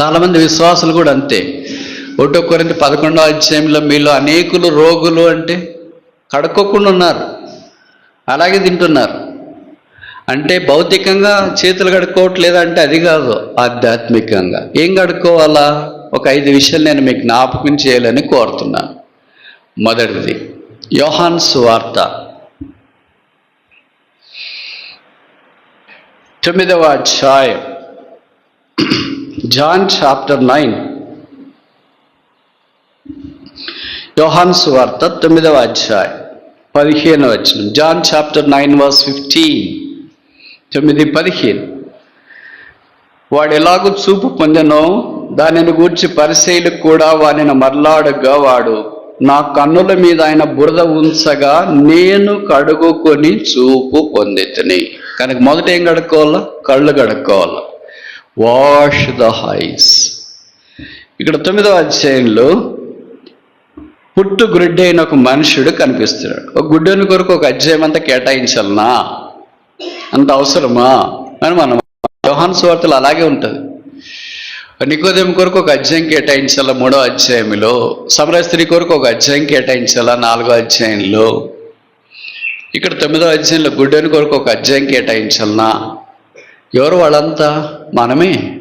చాలామంది విశ్వాసులు కూడా అంతే. ఒకటో కొరింత పదకొండో అధ్యాయంలో మీలో అనేకులు రోగులు అంటే కడుక్కోకుండా ఉన్నారు. అలాగే తింటున్నారు. అంటే భౌతికంగా చేతులు కడుక్కోవట్లేదు అంటే అది కాదు ఆధ్యాత్మికంగా. ఏం కడుక్కోవాలా? ఒక ఐదు విషయాలు నేను మీకు జ్ఞాపకం చేయాలని కోరుతున్నాను మొదటిది యోహాన్ సువార్త. తొమ్మిదవ అధ్యాయం. John chapter nine. యోహాన్ సువార్త తొమ్మిదవ అధ్యాయం పదిహేను వచ్చిన John chapter nine verse fifteen. తొమ్మిది పదిహేను. వాడు ఎలాగూ చూపు పొందెనో దానిని గూర్చి పరిశీలకు కూడా వానిని మరలాడుగా వాడు నా కన్నుల మీద ఆయన బురద ఉంచగా నేను కడుగుకొని చూపు పొందితిని. కనుక మొదట ఏం కడుక్కోవాలా కళ్ళు కడుక్కోవాలా వాష్ ద హైస్ ఇక్కడ తొమ్మిదవ అధ్యాయంలో పుట్టు గుడ్డైన ఒక మనుషుడు కనిపిస్తున్నాడు. ఒక గుడ్డని కొరకు ఒక అధ్యాయం అంతా కేటాయించాలనా? అంత అవసరమా? అని మనం యోహాన్ సువార్తలు అలాగే ఉంటుంది. నికోదేం కొరకు ఒక అధ్యాయం కేటాయించాలా? మూడో అధ్యాయంలో. సమర స్త్రీ కొరకు ఒక అధ్యాయం కేటాయించాలా? నాలుగో అధ్యాయంలో. ఇక్కడ తొమ్మిదో అధ్యాయంలో గుడ్డని కొరకు ఒక అధ్యాయం కేటాయించాలనా? ఎవరు వాళ్ళంతా మనమే?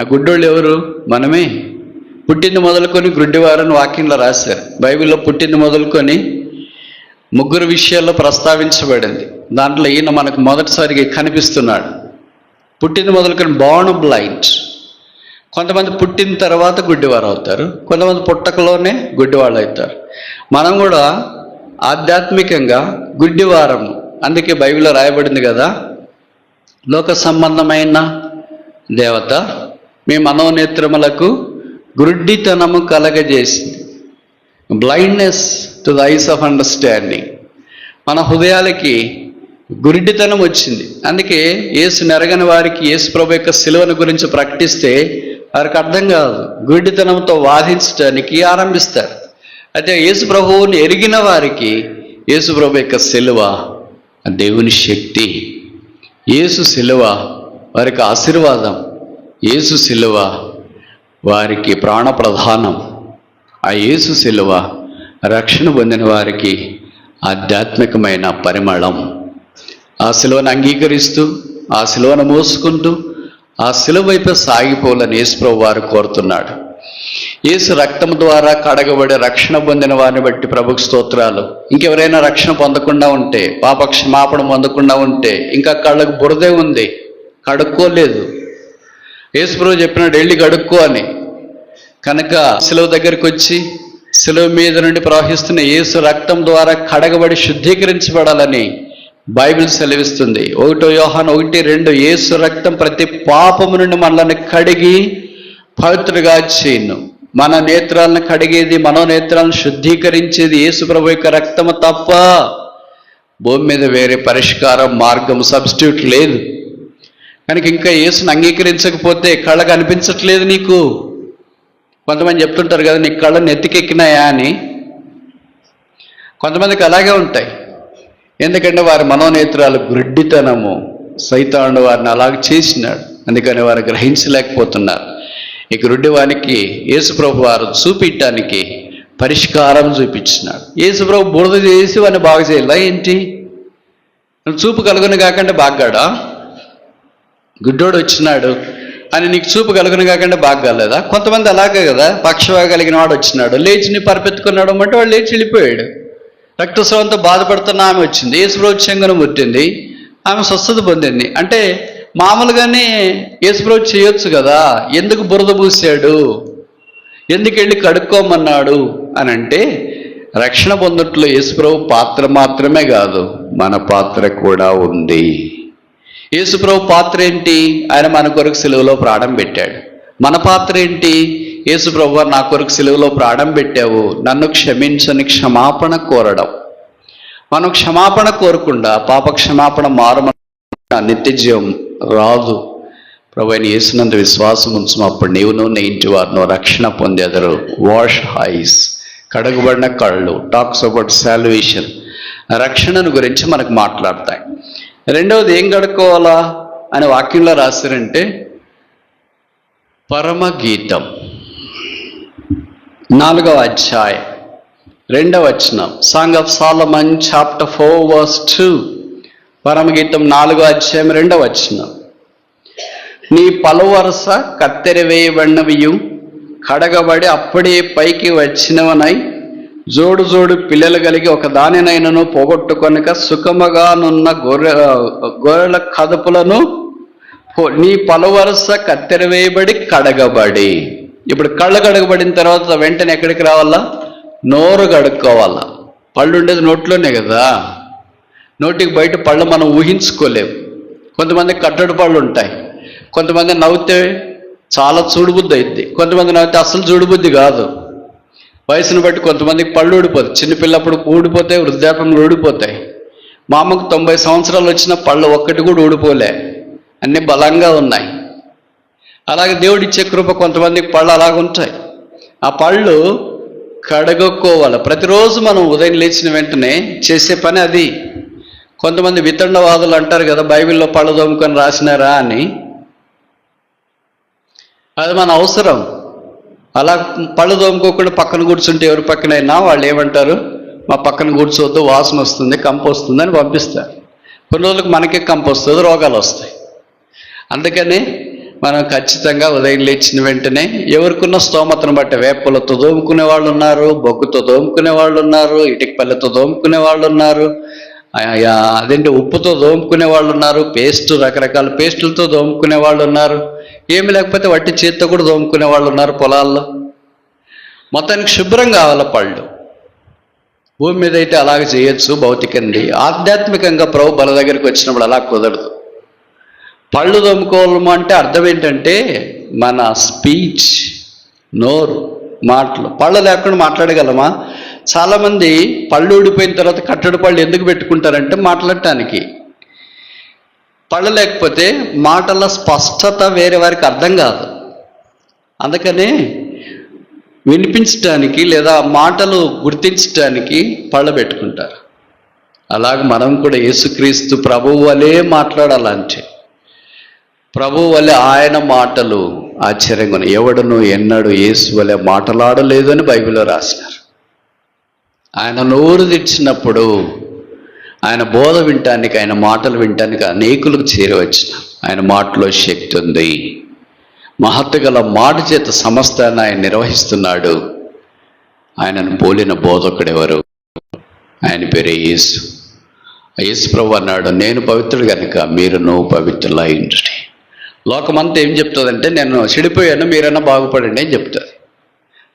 ఆ గుడ్డోళ్ళు ఎవరు? మనమే. పుట్టింది మొదలుకొని గుడ్డివారని వాక్యంలో రాశారు. బైబిల్లో పుట్టింది మొదలుకొని ముగ్గురు విషయాల్లో ప్రస్తావించబడింది. దాంట్లో ఈయన మనకు మొదటిసారిగా కనిపిస్తున్నాడు. పుట్టింది మొదలుకొని బాణ్ బ్లైండ్ కొంతమంది పుట్టిన తర్వాత గుడ్డివారు అవుతారు కొంతమంది పుట్టకలోనే గుడ్డివాళ్ళు అవుతారు మనం కూడా ఆధ్యాత్మికంగా గుడ్డివారము. అందుకే బైబిల్లో రాయబడింది కదా లోక సంబంధమైన దేవత మీ మనోనేత్రములకు గురుడ్డితనము కలగజేసింది. Blindness to the eyes of understanding మన హృదయాలకి గురిడితనం వచ్చింది. అందుకే యేసు నెరగని వారికి యేసు ప్రభు యొక్క సిలువను గురించి ప్రకటిస్తే వారికి అర్థం కాదు. గురిడితనంతో వాదించడానికి ఆరంభిస్తారు. అయితే యేసు ప్రభువుని ఎరిగిన వారికి యేసు ప్రభు యొక్క సిలువ దేవుని శక్తి. యేసు సిలువ వారికి ఆశీర్వాదం. యేసు శిలువ వారికి ప్రాణప్రధానం. ఆ యేసు సిలువ రక్షణ పొందిన వారికి ఆధ్యాత్మికమైన పరిమళం. ఆ శిలువను అంగీకరిస్తూ ఆ శిలువను మోసుకుంటూ ఆ శిలువైపు వైపు సాగిపోవాలని యేసుప్రభు వారు కోరుతున్నాడు. యేసు రక్తం ద్వారా కడగబడి రక్షణ పొందిన వారిని బట్టి ప్రభుకు స్తోత్రాలు. ఇంకెవరైనా రక్షణ పొందకుండా ఉంటే పాప క్షమాపణ పొందకుండా ఉంటే ఇంకా కళ్ళకు బురదే ఉంది. కడుక్కోలేదు. యేసుప్రభు చెప్పినాడు వెళ్ళి కడుక్కో అని. కనుక సెలవు దగ్గరికి వచ్చి సెలవు మీద నుండి ప్రవహిస్తున్న యేసు రక్తం ద్వారా కడగబడి శుద్ధీకరించబడాలని బైబిల్ సెలవిస్తుంది. ఒకటో యోహాన్ ఒకటి రెండు యేసు రక్తం ప్రతి పాపము నుండి మనల్ని కడిగి పవిత్రగా చేయను. మన నేత్రాలను కడిగేది మనోనేత్రాలను శుద్ధీకరించేది యేసుప్రభు యొక్క రక్తము తప్ప భూమి మీద వేరే పరిష్కారం మార్గం సబ్స్టిట్యూట్ లేదు. కనుక ఇంకా యేసును అంగీకరించకపోతే కళ్ళ కనిపించట్లేదు నీకు. కొంతమంది చెప్తుంటారు కదా నీ కళ్ళ నెత్తికెక్కినాయా అని. కొంతమందికి అలాగే ఉంటాయి. ఎందుకంటే వారి మనోనేత్రాలు గ్రుడ్డితనము సైతాండు వారిని అలాగ చేసినాడు. అందుకని వారు గ్రహించలేకపోతున్నారు. ఈ గుడ్డివానికి యేసుప్రభు వారు చూపించడానికి పరిష్కారం చూపించినాడు. యేసుప్రభు బురద చేసి వాడిని బాగు చేయాలా ఏంటి? చూపు కలుగును కాకుండా బాగ్గాడా గుడ్డోడు వచ్చినాడు. అని నీకు చూపు కలుగును కాకుండా బాగాలేదా కొంతమంది అలాగే కదా పక్షవా కలిగిన వాడు వచ్చినాడు. లేచి నీ పరిపెత్తుకున్నాడు అంటే వాడు లేచి వెళ్ళిపోయాడు. రక్తస్రావంతో బాధపడుతున్న ఆమె వచ్చింది. యేసుప్రభు చెంగును ముట్టింది. ఆమె స్వస్థత పొందింది. అంటే మామూలుగానే యేసుప్రభు చేయొచ్చు కదా? ఎందుకు బురద పూసాడు ఎందుకు వెళ్ళి కడుక్కోమన్నాడు? అని అంటే రక్షణ పొందట్లో యేసుప్రభు పాత్ర మాత్రమే కాదు మన పాత్ర కూడా ఉంది. యేసుప్రభు పాత్ర ఏంటి? ఆయన మన కొరకు సెలవులో ప్రాణం పెట్టాడు. మన పాత్ర ఏంటి? యేసుప్రభు నా కొరకు సెలవులో ప్రాణం పెట్టావు. నన్ను క్షమించని క్షమాపణ కోరడం. మనం క్షమాపణ కోరకుండా పాప క్షమాపణ మారు నిత్య జీవం రాదు. ప్రభు ఆయన వేసినంత విశ్వాసం ఉంచు అప్పుడు నీవును నీ ఇంటి వారిను రక్షణ పొందేదరు. వాష్ హైస్ కడగబడిన కళ్ళు. టాక్స్ అబౌట్ సాల్వేషన్ రక్షణను గురించి మనకు మాట్లాడతాయి. రెండవది ఏం కడుక్కోవాలా అని వాక్యంలో రాశారంటే పరమగీతం. నాలుగవ అధ్యాయం. రెండవ వచనం. Song of Solomon chapter four verse two పరమగీతం నాలుగో అధ్యాయం రెండవ వచ్చిన నీ పలువరస కత్తెర వేయబడినవియు కడగబడి అప్పుడే పైకి వచ్చినవనై జోడు జోడు పిల్లలు కలిగి ఒక దానినైనను పోగొట్టుకొనక సుఖముగానున్న గొర్రె గొర్రెల కదుపులను నీ పలువరస కత్తెర వేయబడి కడగబడి. ఇప్పుడు కళ్ళు కడగబడిన తర్వాత వెంటనే ఎక్కడికి రావాలా? నోరు కడుక్కోవాలా? పళ్ళు ఉండేది నోట్లోనే కదా. నోటికి బయట పళ్ళు మనం ఊహించుకోలేము కొంతమంది కట్టడి పళ్ళు ఉంటాయి. కొంతమంది నవ్వుతే చాలా చూడుబుద్ధి అయింది కొంతమంది నవ్వుతే అసలు చూడుబుద్ధి కాదు. వయసును బట్టి కొంతమందికి పళ్ళు ఊడిపోతాయి. చిన్నపిల్లప్పుడు ఊడిపోతాయి వృద్ధాపంలో ఊడిపోతాయి. మా అమ్మకు తొంభై సంవత్సరాలు వచ్చిన పళ్ళు ఒక్కటి కూడా ఊడిపోలే. అన్నీ బలంగా ఉన్నాయి. అలాగే దేవుడి కృప కొంతమందికి పళ్ళు అలాగ ఉంటాయి. ఆ పళ్ళు కడగొక్కోవాలి. ప్రతిరోజు మనం ఉదయం లేచిన వెంటనే చేసే పని అది. కొంతమంది వితండవాదులు అంటారు కదా బైబిల్లో పళ్ళు తోముకొని రాసినారా అని. అది మన అవసరం. అలా పళ్ళు తోముకోకుండా పక్కన కూర్చుంటే ఎవరి పక్కనైనా వాళ్ళు ఏమంటారు? మా పక్కన కూర్చోవద్దు వాసన వస్తుంది కంపు వస్తుంది అని పంపిస్తారు. కొన్ని రోజులకు మనకే కంపు వస్తుంది రోగాలు వస్తాయి. అందుకని మనం ఖచ్చితంగా ఉదయం లేచిన వెంటనే ఎవరికున్న స్తోమతను బట్టి వేపలతో దోముకునే వాళ్ళు ఉన్నారు బొగ్గుతో దోముకునే వాళ్ళు ఉన్నారు ఇటుక పల్లెతో దోముకునే వాళ్ళు ఉన్నారు అదేంటి ఉప్పుతో దోముకునే వాళ్ళు ఉన్నారు పేస్ట్ రకరకాల పేస్టులతో దోముకునే వాళ్ళు ఉన్నారు ఏమి లేకపోతే వట్టి చేత్తో కూడా దోముకునే వాళ్ళు ఉన్నారు పొలాల్లో. మొత్తానికి శుభ్రం కావాల పళ్ళు. భూమి మీద అయితే అలాగ చేయొచ్చు భౌతికండి. ఆధ్యాత్మికంగా ప్రభు బల దగ్గరికి వచ్చినప్పుడు అలా కుదరదు. పళ్ళు దోముకోవడము అంటే అర్థం ఏంటంటే మన స్పీచ్ నోరు మాటలు. పళ్ళు లేకుండా మాట్లాడగలమా? చాలామంది పళ్ళు ఊడిపోయిన తర్వాత కట్టడి పళ్ళు ఎందుకు పెట్టుకుంటారంటే మాట్లాడటానికి. పళ్ళు లేకపోతే మాటల స్పష్టత వేరే వారికి అర్థం కాదు. అందుకనే వినిపించడానికి లేదా మాటలు గుర్తించడానికి పళ్ళు పెట్టుకుంటారు. అలాగ మనం కూడా యేసుక్రీస్తు ప్రభువు వలే మాట్లాడాలంటే ప్రభు వలె ఆయన మాటలు ఆశ్చర్యంగా ఎవడను ఎవడును ఎన్నడు యేసు వలె మాట్లాడలేదు అని బైబిల్లో రాసినారు. ఆయన నోరు తెచ్చినప్పుడు ఆయన బోధ వినటానికి ఆయన మాటలు వినటానికి అనేకులకు చేరవచ్చిన ఆయన మాటలో శక్తి ఉంది. మహత్తు గల మాట చేత సమస్తాన్ని ఆయన నిర్వహిస్తున్నాడు. ఆయనను పోలిన బోధకుడెవరు ఆయన పేరే యేసు. యేసు ప్రభు అన్నాడు నేను పవిత్రుడు కనుక మీరు నువ్వు మీరును పవిత్రులైండి లోకమంతా ఏం చెప్తుందంటే నేను చెడిపోయాను మీరైనా బాగుపడండి అని చెప్తుంది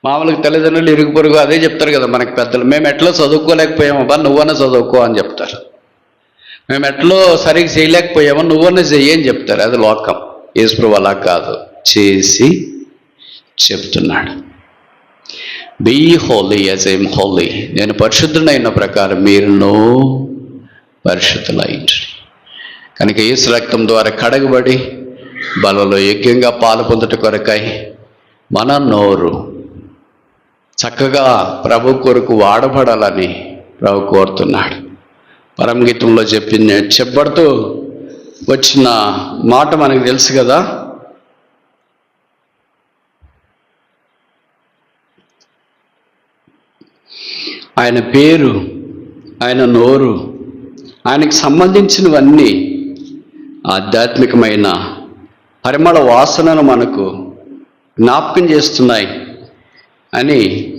మామూలుగా తల్లిదండ్రులు ఇరుగు పొరుగు అదే చెప్తారు కదా మనకి పెద్దలు మేము ఎట్లా చదువుకోలేకపోయామబ్బా నువ్వన్నా చదువుకో అని చెప్తారు. మేము ఎట్లో సరిగ్గా చేయలేకపోయామో నువ్వన్నా చెయ్యి అని చెప్తారు. అది లోకం. యేసుప్రభు అలా కాదు. చేసి చెప్తున్నాడు. Be holy as am holy నేను పరిశుద్ధుడైన ప్రకారం మీరును పరిశుద్ధులైంది కనుక యేసు రక్తం ద్వారా కడగబడి బలలో యజ్ఞంగా పాలు పొందుట కొరకై మన నోరు చక్కగా ప్రభు కొరకు వాడబడాలని ప్రభు కోరుతున్నాడు. పరమగీతంలో చెప్పింది చెప్పబడుతూ వచ్చిన మాట మనకు తెలుసు కదా? ఆయన పేరు ఆయన నోరు ఆయనకి సంబంధించినవన్నీ ఆధ్యాత్మికమైన పరిమళ వాసనను మనకు జ్ఞాపకం చేస్తున్నాయి. అని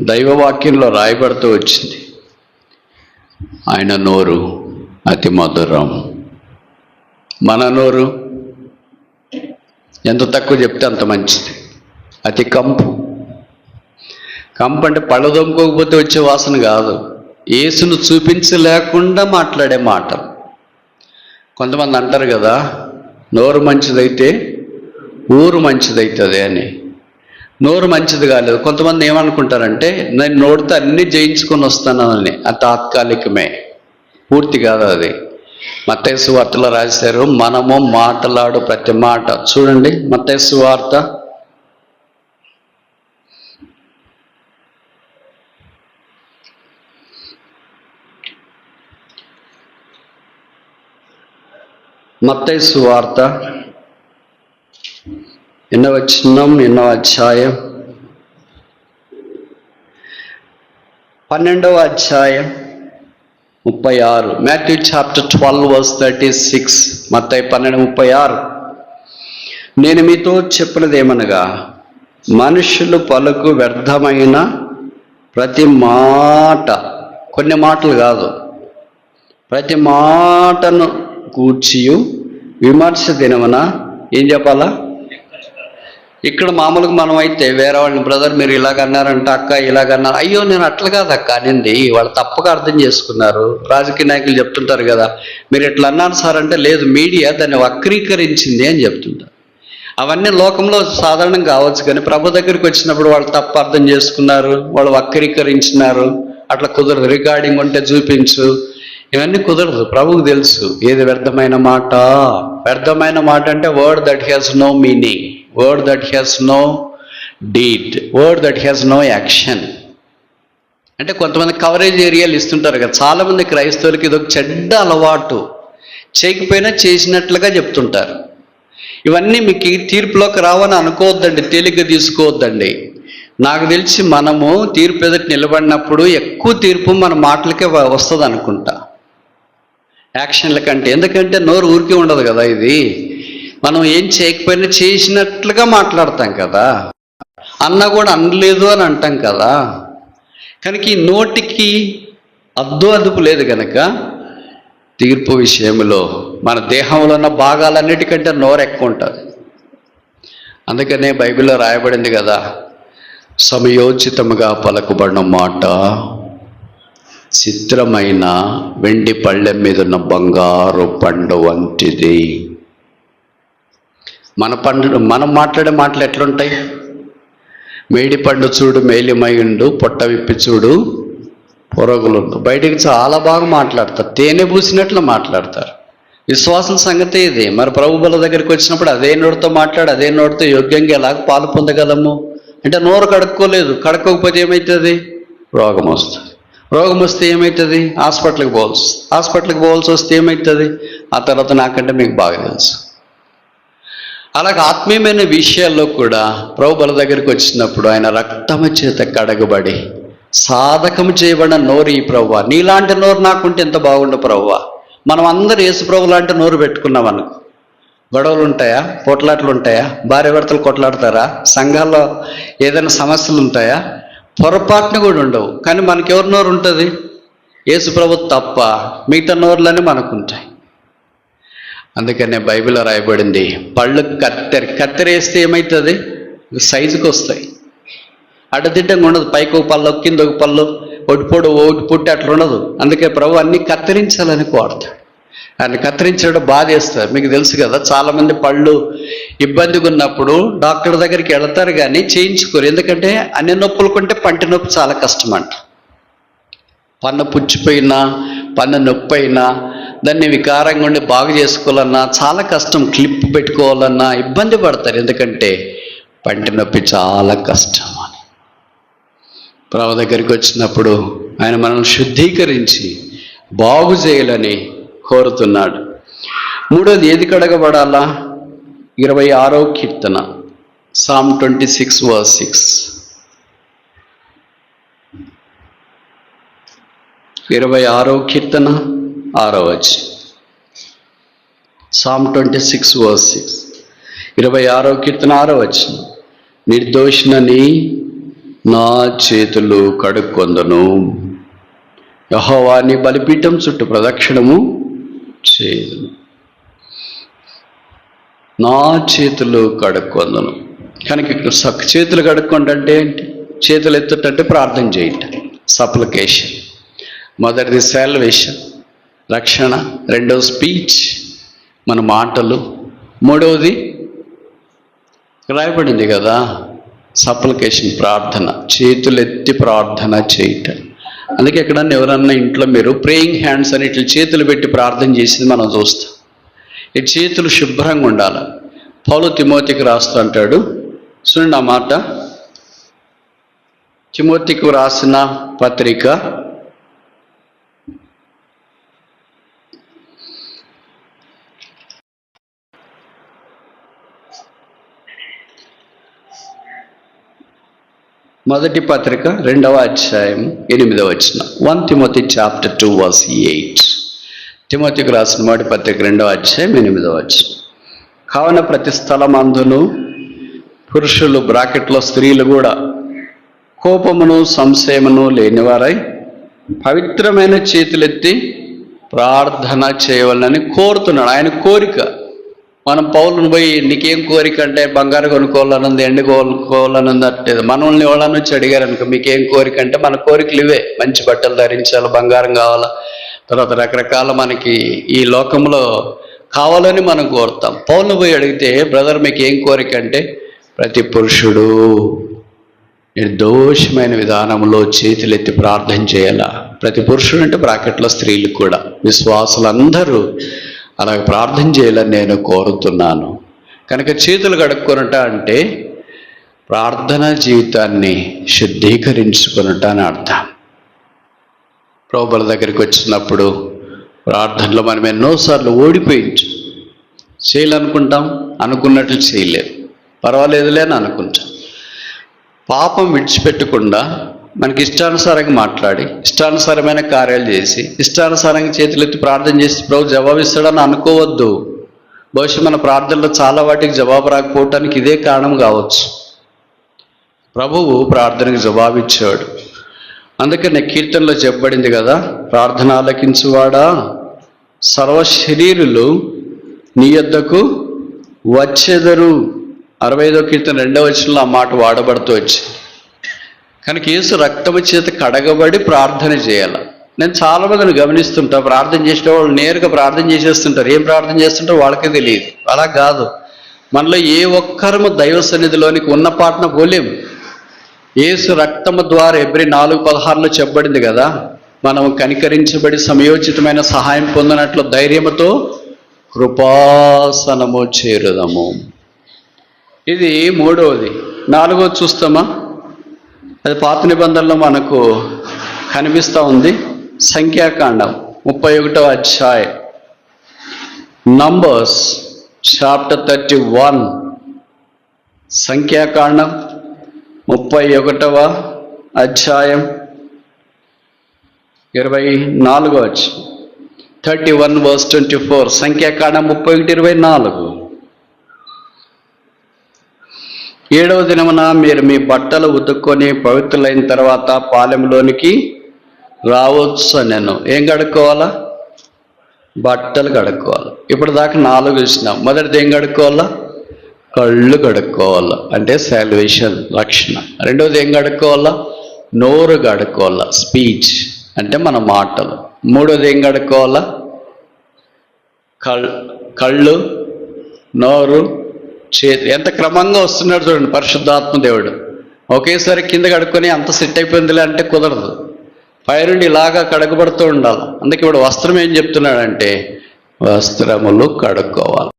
దైవవాక్యంలో రాయబడుతూ వచ్చింది. ఆయన నోరు అతి మధురం. మన నోరు ఎంత తక్కువ చెప్తే అంత మంచిది. అతి కంపు. కంపు అంటే పళ్ళు దొమ్ముకోకపోతే వచ్చే వాసన కాదు. ఏసును చూపించలేకుండా మాట్లాడే మాట. కొంతమంది అంటారు కదా నోరు మంచిదైతే ఊరు మంచిదవుతుంది అని. నోరు మంచిది కాలేదు కొంతమంది ఏమనుకుంటారంటే నేను నోటితో అన్ని జయించుకొని వస్తానని ఆ తాత్కాలికమే. పూర్తి కాదు అది. మత్తేసు వార్తలో రాశారు మనము మాట్లాడు ప్రతి మాట. చూడండి మత్తేసు వార్త. మత్తైసు వార్త. ఎన్నో వచ్చినాం ఎన్నో అధ్యాయం. పన్నెండవ అధ్యాయం ముప్పై ఆరు. Matthew chapter twelve verse thirty six. మత్తై పన్నెండు ముప్పై ఆరు. నేను మీతో చెప్పినది ఏమనగా మనుషులు పలుకు వ్యర్థమైన ప్రతి మాట కొన్ని మాటలు కాదు ప్రతి మాటను కూర్చి విమర్శ దినమున ఏం చెప్పాలా? ఇక్కడ మామూలుగా మనం అయితే వేరే వాళ్ళని బ్రదర్ మీరు ఇలాగన్నారంట అక్క ఇలాగన్నారు అయ్యో నేను అట్లా కాదు అక్క అనింది. వాళ్ళు తప్పక అర్థం చేసుకున్నారు. రాజకీయ నాయకులు చెప్తుంటారు కదా మీరు ఇట్లా అన్నారు సార్ అంటే లేదు మీడియా దాన్ని వక్రీకరించింది అని చెప్తుంటారు. అవన్నీ లోకంలో సాధారణం కావచ్చు కానీ ప్రభు దగ్గరికి వచ్చినప్పుడు వాళ్ళు తప్ప అర్థం చేసుకున్నారు వాళ్ళు వక్రీకరించినారు. అట్లా కుదరదు రికార్డింగ్ ఉంటే చూపించు. ఇవన్నీ కుదరదు ప్రభుకు తెలుసు. ఏది వ్యర్థమైన మాట? వ్యర్థమైన మాట అంటే word that has no meaning. Word that has no deed word that has no action అంటే కొంతమంది కవరేజ్ ఏరియాలు ఇస్తుంటారు కదా. చాలామంది క్రైస్తవులకి ఇది ఒక చెడ్డ అలవాటు. చేయకపోయినా చేసినట్లుగా చెప్తుంటారు. ఇవన్నీ మీకు తీర్పులోకి రావని అనుకోవద్దండి తేలిగ్గా తీసుకోవద్దండి. నాకు తెలిసి మనము తీర్పు ఎదుటి నిలబడినప్పుడు ఎక్కువ తీర్పు మన మాటలకే వస్తుంది అనుకుంటా యాక్షన్ల కంటే. ఎందుకంటే నోరు ఊరికే ఉండదు కదా ఇది. మనం ఏం చేయకపోయినా చేసినట్లుగా మాట్లాడతాం కదా. అన్న కూడా అనలేదు అని అంటాం కదా. కనుక ఈ నోటికి అద్దు అదుపు లేదు కనుక తీర్పు విషయంలో మన దేహంలో ఉన్న భాగాలన్నిటికంటే నోరు ఎక్కువ ఉంటుంది. అందుకనే బైబిల్లో రాయబడింది కదా సమయోచితముగా పలకబడిన మాట చిత్రమైన వెండి పళ్ళెం మీద ఉన్న బంగారు పండు వంటిది. మన పండు మనం మాట్లాడే మాటలు ఎట్లుంటాయి? మేడి పండు చూడు మేలిమయుండు పొట్ట విప్పి చూడు పొరగులుండు బయటికి చాలా బాగా మాట్లాడతారు. తేనె పూసినట్లు మాట్లాడతారు. విశ్వాసం సంగతి ఇది. మరి ప్రభు బల దగ్గరికి వచ్చినప్పుడు అదే నోటితో మాట్లాడు అదే నోటితో యోగ్యంగా ఎలాగ పాలు పొందగలము? అంటే నోరు కడుక్కోలేదు. కడుక్కోకపోతే ఏమవుతుంది రోగం వస్తుంది. రోగం వస్తే ఏమవుతుంది హాస్పిటల్కి పోవాల్సి హాస్పిటల్కి పోవాల్సి వస్తే ఏమవుతుంది ఆ తర్వాత నాకంటే మీకు బాగా తెలుసు. అలాగే ఆత్మీయమైన విషయాల్లో కూడా ప్రభు బల దగ్గరికి వచ్చినప్పుడు ఆయన రక్తము చేత కడగబడి సాధకము చేయబడిన నోరు ఈ ప్రవ్వ. నీలాంటి నోరు నాకుంటే ఎంత బాగుండు ప్రవ్వ. మనం అందరూ యేసు ప్రభు లాంటి నోరు పెట్టుకున్నాం అనుకో. గొడవలు ఉంటాయా? కొట్లాట్లు ఉంటాయా? భార్య భర్తలు కొట్లాడతారా? సంఘాల్లో ఏదైనా సమస్యలు ఉంటాయా? పొరపాటున కూడా ఉండవు. కానీ మనకి ఎవరి నోరు ఉంటుంది? యేసు ప్రభు తప్ప మిగతా నోరులన్నీ మనకుంటాయి. అందుకనే బైబిల్లో రాయబడింది. పళ్ళు కత్తెర కత్తెరేస్తే ఏమవుతుంది సైజుకి వస్తాయి. అడ్డదిడ్డంగా ఉండదు. పైకి ఒక పళ్ళు కింద ఒక పళ్ళు ఒకటి పొడు ఒకటి పుట్టి అట్లా ఉండదు. అందుకే ప్రభు అన్ని కత్తిరించాలని కోరుతాడు. ఆయన కత్తిరించడం బాధేస్తారు మీకు తెలుసు కదా చాలామంది పళ్ళు ఇబ్బందిగా ఉన్నప్పుడు డాక్టర్ దగ్గరికి వెళతారు కానీ చేయించుకోరు. ఎందుకంటే అన్ని నొప్పులు కొంటే పంటి నొప్పి చాలా కష్టం అంట. పన్ను పుచ్చిపోయినా పన్ను నొప్పి అయినా దాన్ని వికారంగా ఉండి బాగు చేసుకోవాలన్నా చాలా కష్టం క్లిప్ పెట్టుకోవాలన్నా ఇబ్బంది పడతారు. ఎందుకంటే పంటి నొప్పి చాలా కష్టం అని. ప్రభు దగ్గరికి వచ్చినప్పుడు ఆయన మనల్ని శుద్ధీకరించి బాగు చేయాలని కోరుతున్నాడు. మూడోది ఏది కడగబడాలా? ఇరవై ఆరో కీర్తన Psalm twenty six verse six ఇరవై ఆరో కీర్తన ఆరో వచ్చి Psalm twenty six verse six ఇరవై ఆరో కీర్తన ఆరో వచ్చి నిర్దోషినని నా చేతులు కడుక్కొందను. యహోవాని బలిపీఠం చుట్టూ ప్రదక్షిణము చేయదు నా చేతులు కడుక్కొందను. కనుక ఇక్కడ సక్ చేతులు కడుక్కోండి అంటే ఏంటి? చేతులు ఎత్తుటంటే ప్రార్థన చేయండి సప్లికేషన్. మొదటిది సెల్వేషన్ రక్షణ రెండవ స్పీచ్ మన మాటలు. మూడవది రాయబడింది కదా సప్లికేషన్ ప్రార్థన చేతులెత్తి ప్రార్థన చేయటం. అందుకే ఎక్కడన్నా ఎవరన్నా ఇంట్లో మీరు ప్రేయింగ్ హ్యాండ్స్ అని ఇట్లా చేతులు పెట్టి ప్రార్థన చేసింది మనం చూస్తాం. ఈ చేతులు శుభ్రంగా ఉండాలి. పౌలు తిమోతికి రాస్తూ అంటాడు చూడండి ఆ మాట తిమోతికి రాసిన పత్రిక మొదటి పత్రిక రెండవ అధ్యాయం ఎనిమిదవ వచ్చిన one Timothy chapter two verse eight. తిమోతికి రాసిన మొదటి పత్రిక రెండవ అధ్యాయం ఎనిమిదవ వచ్చిన కావున ప్రతి స్థలమందును పురుషులు బ్రాకెట్లో స్త్రీలు కూడా కోపమును సంశయమును లేనివారై పవిత్రమైన చేతులెత్తి ప్రార్థన చేయవలనని కోరుతున్నాడు. ఆయన కోరిక మనం పౌలను పోయి నీకేం కోరిక అంటే బంగారు కొనుక్కోవాలనుంది ఎండు కొనుక్కోవాలనుంది అంటే మనల్ని ఎవరన్నా వచ్చి అడిగారు అనుకో మీకేం కోరిక అంటే మన కోరికలు ఇవే. మంచి బట్టలు ధరించాలి బంగారం కావాలా? తర్వాత రకరకాల మనకి ఈ లోకంలో కావాలని మనం కోరుతాం. పౌలను పోయి అడిగితే బ్రదర్ మీకు ఏం కోరిక అంటే ప్రతి పురుషుడు నిర్దోషమైన విధానంలో చేతులెత్తి ప్రార్థన చేయాలా? ప్రతి పురుషుడు అంటే బ్రాకెట్లో స్త్రీలు కూడా. విశ్వాసులందరూ అలాగ ప్రార్థన చేయాలని నేను కోరుతున్నాను. కనుక చేతులు కడుక్కొనట అంటే ప్రార్థన జీవితాన్ని శుద్ధీకరించుకునట అని అర్థం. ప్రభుల దగ్గరికి వచ్చినప్పుడు ప్రార్థనలో మనం ఎన్నోసార్లు ఓడిపోయించు. చేయాలనుకుంటాం అనుకున్నట్లు చేయలేం. పర్వాలేదులే అని అనుకుంటాం. పాపం విడిచిపెట్టకుండా మనకి ఇష్టానుసారంగా మాట్లాడి ఇష్టానుసారమైన కార్యాలు చేసి ఇష్టానుసారంగా చేతులెత్తి ప్రార్థన చేసి ప్రభు జవాబిస్తాడని అనుకోవద్దు. బహుశా మన ప్రార్థనలో చాలా వాటికి జవాబు రాకపోవటానికి ఇదే కారణం కావచ్చు. ప్రభువు ప్రార్థనకు జవాబిచ్చాడు అందుకనే కీర్తనలో చెప్పబడింది కదా ప్రార్థన ఆలకించువాడా? సర్వ శరీరులు నీ యొద్దకు వచ్చేదరు. అరవై ఐదో కీర్తన రెండవ వచనంలో ఆ మాట వాడబడుతూ వచ్చింది. కనుక యేసు రక్తము చేత కడగబడి ప్రార్థన చేయాలి. నేను చాలా మందిని గమనిస్తుంటా ప్రార్థన చేసిన వాళ్ళు నేరుగా ప్రార్థన చేసేస్తుంటారు. ఏం ప్రార్థన చేస్తుంటారో వాళ్ళకే తెలియదు. అలా కాదు. మనలో ఏ ఒక్కరము దైవ సన్నిధిలోనికి ఉన్న పాటన పోలేం యేసు రక్తము ద్వారా ఎబ్రి నాలుగు పదహారులో చెప్పబడింది కదా మనం కనికరించబడి సమయోచితమైన సహాయం పొందినట్లు ధైర్యముతో కృపాసనము చేరుదము. ఇది మూడవది. నాలుగోది చూస్తామా? అది పాత నిబంధనలో మనకు కనిపిస్తూ ఉంది. సంఖ్యాకాండం ముప్పై ఒకటవ అధ్యాయం. నంబర్స్ చాప్టర్ థర్టీ వన్ సంఖ్యాకాండం ముప్పై ఒకటవ అధ్యాయం. ఇరవై నాలుగో అధ్యాయం. Thirty one verse twenty four సంఖ్యాకాండం ముప్పై ఒకటి ఇరవై నాలుగు. ఏడవ దినమున మీరు మీ బట్టలు ఉతుక్కొని పవిత్రులైన తర్వాత పాలెంలోనికి రావచ్చు నేను ఏం కడుక్కోవాలా బట్టలు కడుక్కోవాలి ఇప్పుడు దాకా నాలుగు ఇచ్చినాం మొదటిది ఏం కడుక్కోవాలా కళ్ళు కడుక్కోవాలా అంటే శాల్వేషన్ రక్షణ. రెండవది ఏం కడుక్కోవాలా నోరు కడుక్కోవాలా స్పీచ్ అంటే మన మాటలు. మూడోది ఏం కడుక్కోవాలా కళ్ళు కళ్ళు నోరు చేతి ఎంత క్రమంగా వస్తున్నాడు చూడండి పరిశుద్ధాత్మ దేవుడు. ఒకేసారి కింద కడుక్కొని అంత సెట్ అయిపోయిందిలే అంటే కుదరదు. పైరుండి ఇలాగా కడగబడుతూ ఉండాలి. అందుకే ఇప్పుడు వస్త్రం ఏం చెప్తున్నాడంటే వస్త్రములు కడుక్కోవాలి.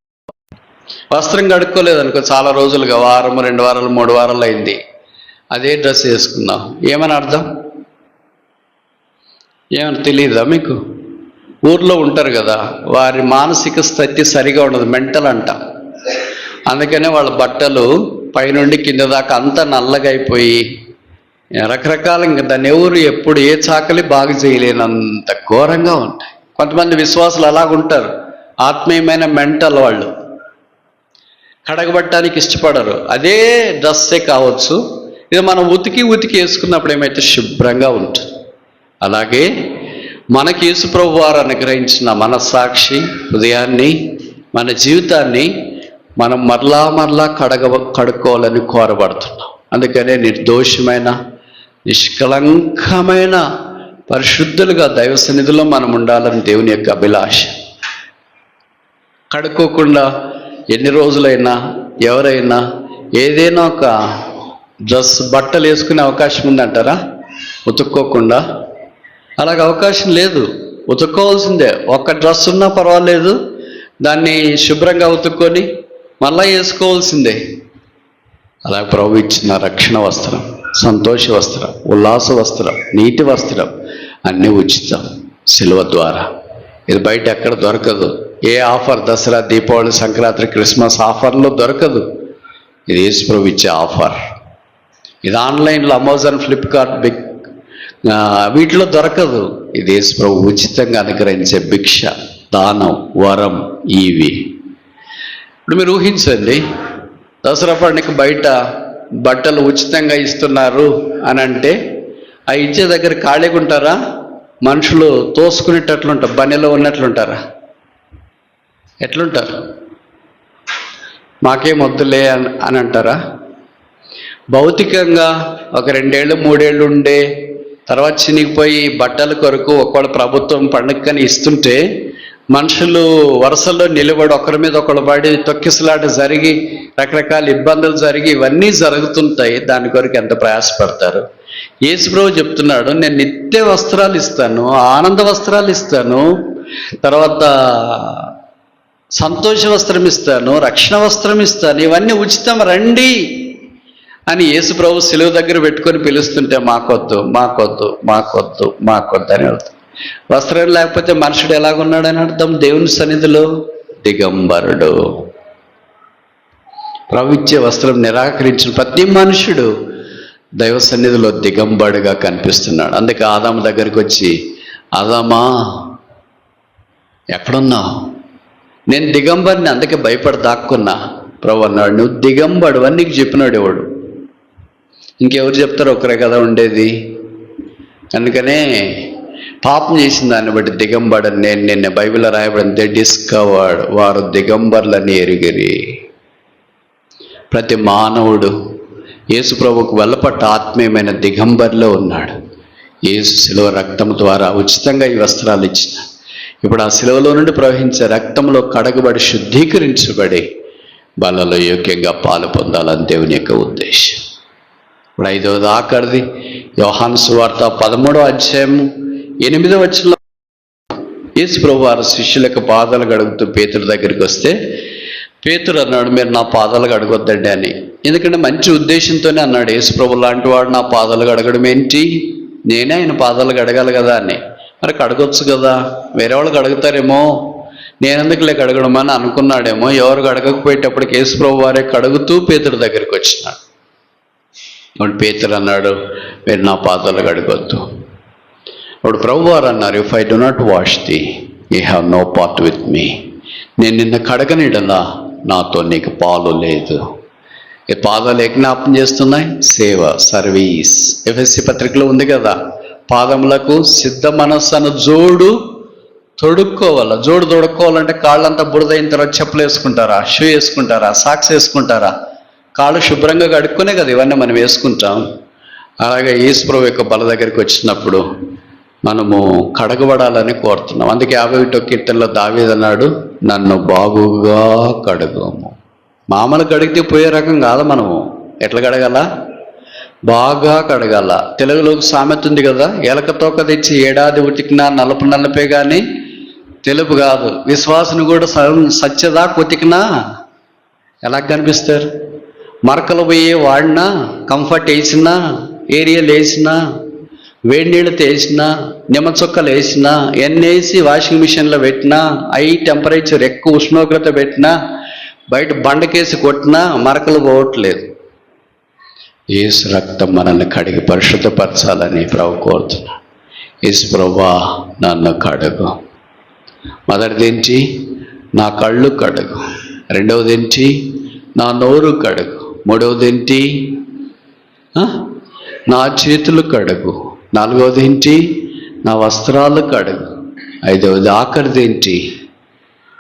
వస్త్రం కడుక్కోలేదు అనుకో చాలా రోజులుగా వారం రెండు వారాలు మూడు వారాలు అయింది. అదే డ్రెస్ వేసుకుందాం. ఏమని అర్థం? ఏమని తెలియదా మీకు? ఊర్లో ఉంటారు కదా వారి మానసిక స్థితి సరిగా ఉండదు మెంటల్ అంటాం. అందుకనే వాళ్ళ బట్టలు పైనుండి కింద దాకా అంతా నల్లగా అయిపోయి రకరకాల ఇంకా దాన్ని ఎవరు ఎప్పుడు ఏ చాకలి బాగు చేయలేనంత ఘోరంగా ఉంటాయి. కొంతమంది విశ్వాసులు అలాగుంటారు ఆత్మీయమైన మెంటల్ వాళ్ళు. కడగబట్టడానికి ఇష్టపడరు. అదే డ్రెస్సే కావచ్చు. ఇది మనం ఉతికి ఉతికి వేసుకున్నప్పుడు ఏమైతే శుభ్రంగా ఉంటుంది. అలాగే మనకి యేసుప్రభు వారు అనుగ్రహించిన మనస్సాక్షి హృదయాన్ని మన జీవితాన్ని మనం మరలా మరలా కడగ కడుక్కోవాలని కోరబడుతున్నాం. అందుకనే నిర్దోషమైన నిష్కలంకమైన పరిశుద్ధులుగా దైవ సన్నిధిలో మనం ఉండాలని దేవుని యొక్క అభిలాష. కడుక్కోకుండా ఎన్ని రోజులైనా ఎవరైనా ఏదైనా ఒక డ్రెస్ బట్టలు వేసుకునే అవకాశం ఉందంటారా? ఉతుక్కోకుండా. అలాగ అవకాశం లేదు. ఉతుక్కోవాల్సిందే. ఒక్క డ్రెస్ ఉన్నా పర్వాలేదు. దాన్ని శుభ్రంగా ఉతుక్కొని మళ్ళా వేసుకోవాల్సిందే. అలా ప్రభు ఇచ్చిన రక్షణ వస్త్రం సంతోష వస్త్రం ఉల్లాస వస్త్రం నీటి వస్త్రం అన్నీ ఉచితం సిలువ ద్వారా. ఇది బయట ఎక్కడ దొరకదు. ఏ ఆఫర్ దసరా దీపావళి సంక్రాంతి క్రిస్మస్ ఆఫర్లో దొరకదు. ఇది యేసు ప్రభు ఇచ్చే ఆఫర్. ఇది ఆన్లైన్లో అమెజాన్ ఫ్లిప్కార్ట్ బిగ్ వీటిలో దొరకదు. ఇది యేసు ప్రభు ఉచితంగా అనుగ్రహించే భిక్ష దానం వరం ఇవి ఇప్పుడు మీరు ఊహించండి. దసరా పండుగ బయట బట్టలు ఉచితంగా ఇస్తున్నారు అని అంటే ఆ ఇచ్చే దగ్గర ఖాళీగా ఉంటారా? మనుషులు తోసుకునేటట్లుంటారు బనెలో ఉన్నట్లుంటారా? ఎట్లుంటారు? మాకేం వద్దులే అని అని అంటారా? భౌతికంగా ఒక రెండేళ్ళు మూడేళ్ళు ఉండే తర్వాత చినిగిపోయి బట్టల కొరకు ఒకవేళ ప్రభుత్వం పండుగని ఇస్తుంటే మనుషులు వరుసల్లో నిలబడి ఒకరి మీద ఒకరు పడి తొక్కిసలాట జరిగి రకరకాల ఇబ్బందులు జరిగి ఇవన్నీ జరుగుతుంటాయి. దాని కొరకు ఎంత ప్రయాసపడతారు? యేసుప్రభు చెప్తున్నాడు నేను నిత్య వస్త్రాలు ఇస్తాను ఆనంద వస్త్రాలు ఇస్తాను తర్వాత సంతోష వస్త్రం ఇస్తాను రక్షణ వస్త్రం ఇస్తాను ఇవన్నీ ఉచితం రండి అని యేసుప్రభు సెలవు సిలువ దగ్గర పెట్టుకొని పిలుస్తుంటే మాకొద్దు మాకొద్దు మాకొద్దు మాకొద్దు అని వెళ్తాం వస్త్రం లేకపోతే మనుషుడు ఎలాగున్నాడని అర్థం? దేవుని సన్నిధిలో దిగంబరుడు. ప్రభు ఇచ్చే వస్త్రం నిరాకరించిన ప్రతి మనుషుడు దైవ సన్నిధిలో దిగంబడుగా కనిపిస్తున్నాడు. అందుకే ఆదాము దగ్గరికి వచ్చి ఆదామా ఎక్కడున్నావు? నేను దిగంబరిని అందుకే భయపడి దాక్కున్నా. ప్రభు అన్నాడు నువ్వు దిగంబడు అని నీకు చెప్పినాడు ఎవడు? ఇంకెవరు చెప్తారు? ఒకరే కదా ఉండేది. అందుకనే పాపం చేసిన దాన్ని బట్టి దిగంబడని నేను నిన్న బైబిల్లో రాయబడింది. డిస్కవర్డ్ వారు దిగంబర్లని ఎరిగిరి. ప్రతి మానవుడు యేసు ప్రభుకు వెళ్ళపట్ట ఆత్మీయమైన దిగంబర్లో ఉన్నాడు. యేసు శిలువ రక్తం ద్వారా ఉచితంగా ఈ వస్త్రాలు ఇచ్చిన. ఇప్పుడు ఆ శిలువలో నుండి ప్రవహించే రక్తంలో కడగబడి శుద్ధీకరించబడి బలలో యోగ్యంగా పాలు పొందాలని దేవుని యొక్క ఉద్దేశం. ఇప్పుడు ఐదవది ఆఖరిది యోహాను సువార్త పదమూడో అధ్యాయము ఎనిమిదవ వచ్చిన యేసు ప్రభు వారు శిష్యులకు పాదాలు గడుగుతూ పేతుల దగ్గరికి వస్తే పేతుడు అన్నాడు మీరు నా పాదాలు గడగొద్దండి అని. ఎందుకంటే మంచి ఉద్దేశంతోనే అన్నాడు యేసు ప్రభు లాంటి వాడు నా పాదాలు గడగడం ఏంటి? నేనే ఆయన పాదాలు గడగాలి కదా అని. మరి కడగొచ్చు కదా వేరే వాళ్ళు కడుగుతారేమో. నేనెందుకులే కడగడం అని అనుకున్నాడేమో. ఎవరు కడగకపోయేటప్పటికి యేసుప్రభు వారే కడుగుతూ పేతుడి దగ్గరికి వచ్చినాడు. పేతుడు అన్నాడు మీరు నా పాదాలు కడగొద్దు. ఇప్పుడు ప్రభు వారు అన్నారు if I do not wash thee you have no part with me నేను నిన్న కడగనిడలా నాతో నీకు పాలు లేదు. ఈ పాదాలు ఏ జ్ఞాపం చేస్తున్నాయి? సేవ సర్వీస్. ఎఫ్ఎస్సి పత్రికలో ఉంది కదా పాదములకు సిద్ధ మనస్సు అన్న జోడు తొడుక్కోవాలా? జోడు తొడుక్కోవాలంటే కాళ్ళంతా బురదైన తర్వాత చెప్పులు వేసుకుంటారా? షూ వేసుకుంటారా? సాక్స్ వేసుకుంటారా? కాళ్ళు శుభ్రంగా కడుక్కునే కదా ఇవన్నీ మనం వేసుకుంటాం. అలాగే ఈశ్వరు యొక్క బల దగ్గరికి వచ్చినప్పుడు మనము కడగబడాలని కోరుతున్నాం. అందుకే యాభై ఒకటో కీర్తనలో దావేదన్నాడు నన్ను బాగుగా కడుగుము. మామూలు కడిగితే పోయే రకం కాదు మనము. ఎట్లా కడగాల? బాగా కడగాల. తెలుగులోకి సామెత ఉంది కదా ఎలక తోక తెచ్చి ఏడాది ఉతికినా నలుపు నలపే కానీ తెలుపు కాదు. విశ్వాసుని కూడా సత్యదా కొతికినా ఎలా కనిపిస్తారు? మరకలు పోయి వాడినా కంఫర్ట్ వేసినా ఏరియాలు వేసినా వేడి నీళ్ళు వేసినా నిమ్మ చుక్కలు వేసినా ఎన్ని వేసి వాషింగ్ మిషన్లో పెట్టినా హై టెంపరేచర్ ఎక్కువ ఉష్ణోగ్రత పెట్టినా బయట బండకేసి కొట్టినా మరకలు పోవట్లేదు. ఏసు రక్తం మనల్ని కడిగి పరిశుద్ధపరచాలని ప్రభు కోరుతున్నా ఏసు ప్రభా నన్ను కడుగు. మొదటిదేంటి నా కళ్ళు కడుగు. రెండవదేంటి నా నోరు కడుగు. మూడవదేంటి నా చేతులు కడుగు. నాలుగవది ఏంటి? నా వస్త్రాలు కడుగు. ఐదవది ఆఖరిది ఏంటి?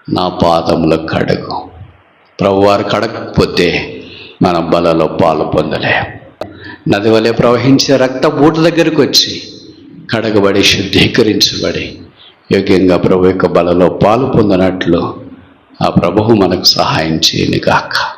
నా పాదములు కడుగు. ప్రభువారు కడగకపోతే మనం బలలో పాలు పొందలే. నది వలె ప్రవహించే రక్త బూట దగ్గరికి వచ్చి కడగబడి శుద్ధీకరించబడి యోగ్యంగా ప్రభు యొక్క బలలో పాలు పొందనట్లు ఆ ప్రభువు మనకు సహాయం చేయను గాక